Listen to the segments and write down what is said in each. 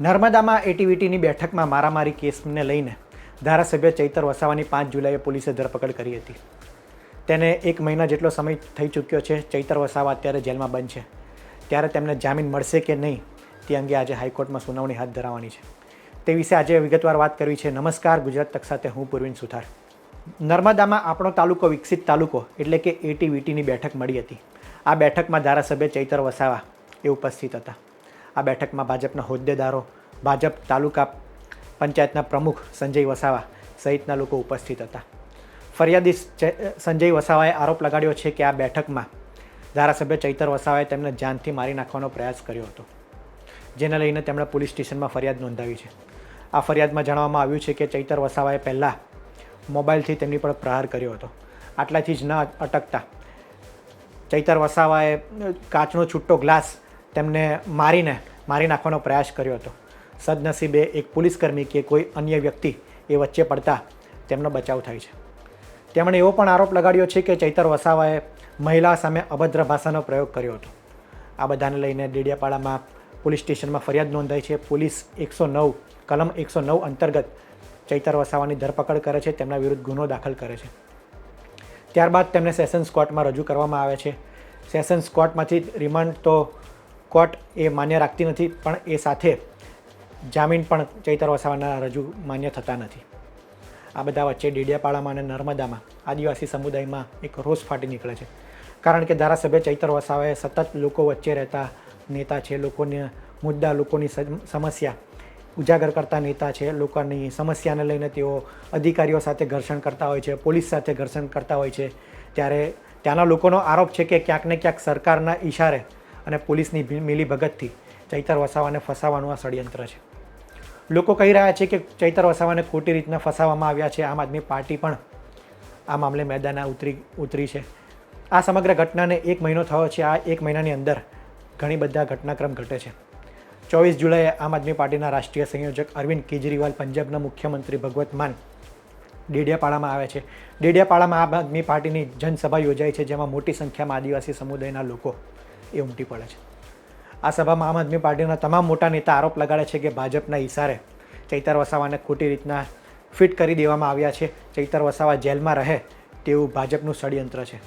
નર્મદામાં એટીવીટીની બેઠકમાં મારામારી કેસને લઈને ધારાસભ્ય ચૈતર વસાવાની પાંચ જુલાઈએ પોલીસે ધરપકડ કરી હતી. તેને એક મહિના જેટલો સમય થઈ ચૂક્યો છે, ચૈતર વસાવા અત્યારે જેલમાં બંધ છે. ત્યારે તેમને જામીન મળશે કે નહીં, તે અંગે આજે હાઈકોર્ટમાં સુનાવણી હાથ ધરાવવાની છે. તે વિશે આજે વિગતવાર વાત કરવી છે. નમસ્કાર, ગુજરાત તક સાથે હું પૂર્વિન સુથાર. નર્મદામાં આપણો તાલુકો વિકસિત તાલુકો એટલે કે એટીવીટીની બેઠક મળી હતી. આ બેઠકમાં ધારાસભ્ય ચૈતર વસાવા એ ઉપસ્થિત હતા. આ બેઠકમાં ભાજપના હોદ્દેદારો, ભાજપ તાલુકા પંચાયતના પ્રમુખ સંજય વસાવા સહિતના લોકો ઉપસ્થિત હતા. ફરિયાદી સંજય વસાવાએ આરોપ લગાડ્યો છે કે આ બેઠકમાં ધારાસભ્ય ચૈતર વસાવાએ તેમને જાનથી મારી નાખવાનો પ્રયાસ કર્યો હતો, જેને લઈને તેમણે પોલીસ સ્ટેશનમાં ફરિયાદ નોંધાવી છે. આ ફરિયાદમાં જણાવવામાં આવ્યું છે કે ચૈતર વસાવાએ પહેલાં મોબાઈલથી તેમની પર પ્રહાર કર્યો હતો. આટલાથી જ ન અટકતા ચૈતર વસાવાએ કાચનો છૂટો ગ્લાસ તેમને મારીને મારી નાખવાનો પ્રયાસ કર્યો હતો. સદનસીબે એક પોલીસકર્મી કે કોઈ અન્ય વ્યક્તિ એ વચ્ચે પડતા તેમનો બચાવ થાય છે. તેમણે એવો પણ આરોપ લગાડ્યો છે કે ચૈતર વસાવાએ મહિલા સામે અભદ્ર ભાષાનો પ્રયોગ કર્યો હતો. આ બધાને લઈને ડેડિયાપાડામાં પોલીસ સ્ટેશનમાં ફરિયાદ નોંધાઈ છે. પોલીસ એકસો નવ, કલમ એકસો નવ અંતર્ગત ચૈતર વસાવાની ધરપકડ કરે છે. તેમના વિરુદ્ધ ગુનો દાખલ કરે છે. ત્યારબાદ તેમને સેશન્સ કોર્ટમાં રજૂ કરવામાં આવે છે. સેશન્સ કોર્ટમાંથી રિમાન્ડ તો કોર્ટ એ માન્ય રાખતી નથી, પણ એ સાથે જામીન પણ ચૈતર વસાવાના રજૂ માન્ય થતા નથી. આ બધા વચ્ચે ડેડિયાપાડામાં અને નર્મદામાં આદિવાસી સમુદાયમાં એક રોષ ફાટી નીકળે છે. કારણ કે ધારાસભ્ય ચૈતર વસાવાએ સતત લોકો વચ્ચે રહેતા નેતા છે, લોકોને મુદ્દા, લોકોની સમ- સમસ્યા ઉજાગર કરતા નેતા છે, લોકોની સમસ્યાને લઈને તેઓ અધિકારીઓ સાથે ઘર્ષણ કરતા હોય છે, પોલીસ સાથે ઘર્ષણ કરતા હોય છે. ત્યારે ત્યાંના લોકોનો આરોપ છે કે ક્યાંક ને ક્યાંક સરકારના ઈશારે અને પોલીસની મિલીભગતથી ચૈતર વસાવાને ફસાવાનું આ ષડયંત્ર છે. લોકો કહી રહ્યા છે કે ચૈતર વસાવાને ખોટી રીતના ફસાવવામાં આવ્યા છે. આમ આદમી પાર્ટી પણ આ મામલે મેદાને ઉતરી ઉતરી છે. આ સમગ્ર ઘટનાને એક મહિનો થયો છે. આ એક મહિનાની અંદર ઘણી બધા ઘટનાક્રમ ઘટે છે. ચોવીસ જુલાઈએ આમ આદમી પાર્ટીના રાષ્ટ્રીય સંયોજક અરવિંદ કેજરીવાલ પંજાબના મુખ્યમંત્રી ભગવત માન ડેડિયાપાડામાં આવે છે. ડેડિયાપાડામાં આમ આદમી પાર્ટીની જનસભા યોજાઈ છે, જેમાં મોટી સંખ્યામાં આદિવાસી સમુદાયના લોકો એ ઉમટી પડે છે. આ સભામાં આમ આદમી પાર્ટીના તમામ મોટા નેતા આરોપ લગાડે છે કે ભાજપના ઇશારે ચૈતર વસાવાને ખોટી રીતના ફિટ કરી દેવામાં આવ્યા છે. ચૈતર વસાવા જેલમાં રહે તેવું ભાજપનું ષડયંત્ર છે.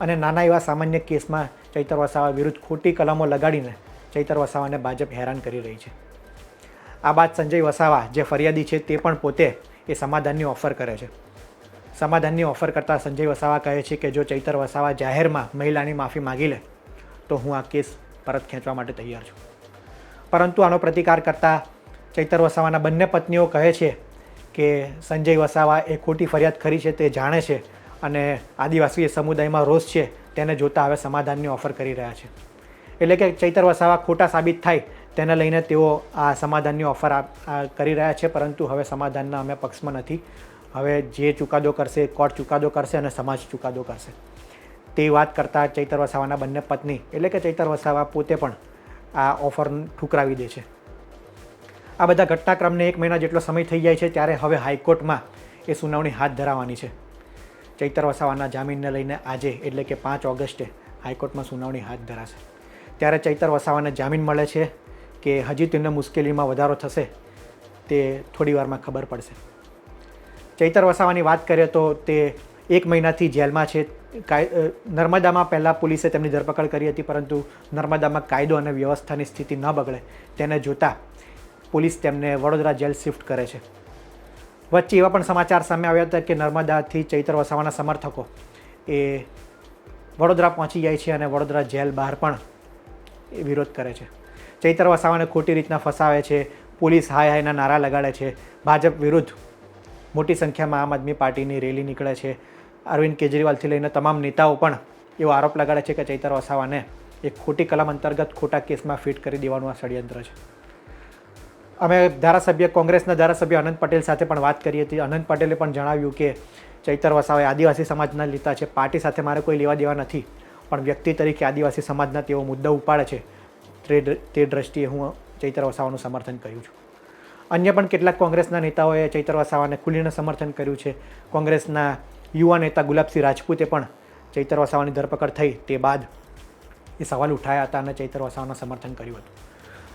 અને નાના એવા સામાન્ય કેસમાં ચૈતર વસાવા વિરુદ્ધ ખોટી કલમો લગાડીને ચૈતર વસાવાને ભાજપ હેરાન કરી રહી છે. આ બાદ સંજય વસાવા જે ફરિયાદી છે તે પણ પોતે એ સમાધાનની ઓફર કરે છે. સમાધાનની ઓફર કરતાં સંજય વસાવા કહે છે કે જો ચૈતર વસાવા જાહેરમાં મહિલાની માફી માગી લે તો હું આ કેસ પરત ખેંચવા માટે તૈયાર છું. પરંતુ આનો પ્રતિકાર કરતાં ચૈતર વસાવાના બંને પત્નીઓ કહે છે કે સંજય વસાવા એ ખોટી ફરિયાદ કરી છે તે જાણે છે અને આદિવાસી સમુદાયમાં રોષ છે તેને જોતા હવે સમાધાનની ઓફર કરી રહ્યા છે. એટલે કે ચૈતર વસાવા ખોટા સાબિત થાય તેને લઈને તેઓ આ સમાધાનની ઓફર કરી રહ્યા છે પરંતુ હવે સમાધાનના અમે પક્ષમાં નથી. હવે જે ચુકાદો કરશે કોર્ટ ચુકાદો કરશે અને સમાજ ચુકાદો કરશે. તે વાત કરતાં ચૈતર વસાવાના બંને પત્ની, એટલે કે ચૈતર વસાવા પોતે પણ આ ઓફર ઠુકરાવી દે છે. આ બધા ઘટનાક્રમને એક મહિના જેટલો સમય થઈ જાય છે ત્યારે હવે હાઈકોર્ટમાં એ સુનાવણી હાથ ધરાવવાની છે. ચૈતર વસાવાના જામીનને લઈને આજે, એટલે કે પાંચ ઓગસ્ટે, હાઈકોર્ટમાં સુનાવણી હાથ ધરાશે. ત્યારે ચૈતર વસાવાને જામીન મળે છે કે હજી તેમને મુશ્કેલીમાં વધારો થશે તે થોડી વારમાં ખબર પડશે. ચૈતર વસાવાની વાત કરીએ તો તે એક મહિનાથી જેલમાં છે નર્મદામાં પહેલાં પોલીસે તેમની ધરપકડ કરી હતી, પરંતુ નર્મદામાં કાયદો અને વ્યવસ્થાની સ્થિતિ ન બગડે તેને જોતાં પોલીસ તેમને વડોદરા જેલ શિફ્ટ કરે છે. વચ્ચે એવા પણ સમાચાર સામે આવ્યા હતા કે નર્મદાથી ચૈતર વસાવાના સમર્થકો એ વડોદરા પહોંચી જાય છે અને વડોદરા જેલ બહાર પણ એ વિરોધ કરે છે. ચૈતર વસાવાને ખોટી રીતના ફસાવે છે, પોલીસ હાય હાયના નારા લગાડે છે, ભાજપ વિરુદ્ધ મોટી સંખ્યામાં આમ આદમી પાર્ટીની રેલી નીકળે છે અરવિંદ કેજરીવાલથી લઈને તમામ નેતાઓ પણ એવો આરોપ લગાડે છે કે ચૈતર વસાવાને એક ખોટી કલમ અંતર્ગત ખોટા કેસમાં ફિટ કરી દેવાનું આ ષડયંત્ર છે. અમે ધારાસભ્ય, કોંગ્રેસના ધારાસભ્ય અનંત પટેલ સાથે પણ વાત કરી હતી. અનંત પટેલે પણ જણાવ્યું કે ચૈતર વસાવે આદિવાસી સમાજના લીધા છે. પાર્ટી સાથે મારે કોઈ લેવા દેવા નથી. પણ વ્યક્તિ તરીકે આદિવાસી સમાજના તેઓ મુદ્દો ઉપાડે છે. તે દ્રષ્ટિએ હું ચૈતર વસાવાનું સમર્થન કર્યું છું. અન્ય પણ કેટલાક કોંગ્રેસના નેતાઓએ ચૈતર વસાવાને ખુલીને સમર્થન કર્યું છે. કોંગ્રેસના યુવા નેતા ગુલાબસિંહ રાજપૂતે પણ ચૈતર વસાવાની ધરપકડ થઈ તે બાદ એ સવાલ ઉઠાયા હતા અને ચૈતર વસાવાના સમર્થન કર્યું હતું.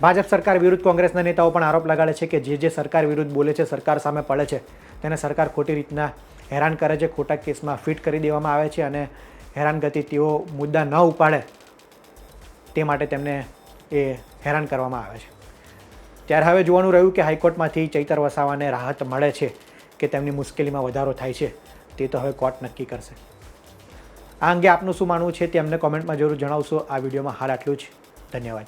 ભાજપ સરકાર વિરુદ્ધ કોંગ્રેસના નેતાઓ પણ આરોપ લગાડે છે કે જે જે સરકાર વિરુદ્ધ બોલે છે, સરકાર સામે પડે છે, તેને સરકાર ખોટી રીતના હેરાન કરે છે, ખોટા કેસમાં ફિટ કરી દેવામાં આવે છે અને હેરાનગતિ તેઓ મુદ્દા ન ઉપાડે તે માટે તેમને એ હેરાન કરવામાં આવે છે. ત્યારે હવે જોવાનું રહ્યું કે હાઈકોર્ટમાંથી ચૈતર વસાવાને રાહત મળે છે કે તેમની મુશ્કેલીમાં વધારો થાય છે. તે તો હવે કોર્ટ નક્કી કરશે. આ અંગે આપનું શું માનવું છે તે અમને કોમેન્ટમાં જરૂર જણાવશો. આ વિડીયોમાં હાલ આટલું જ. ધન્યવાદ.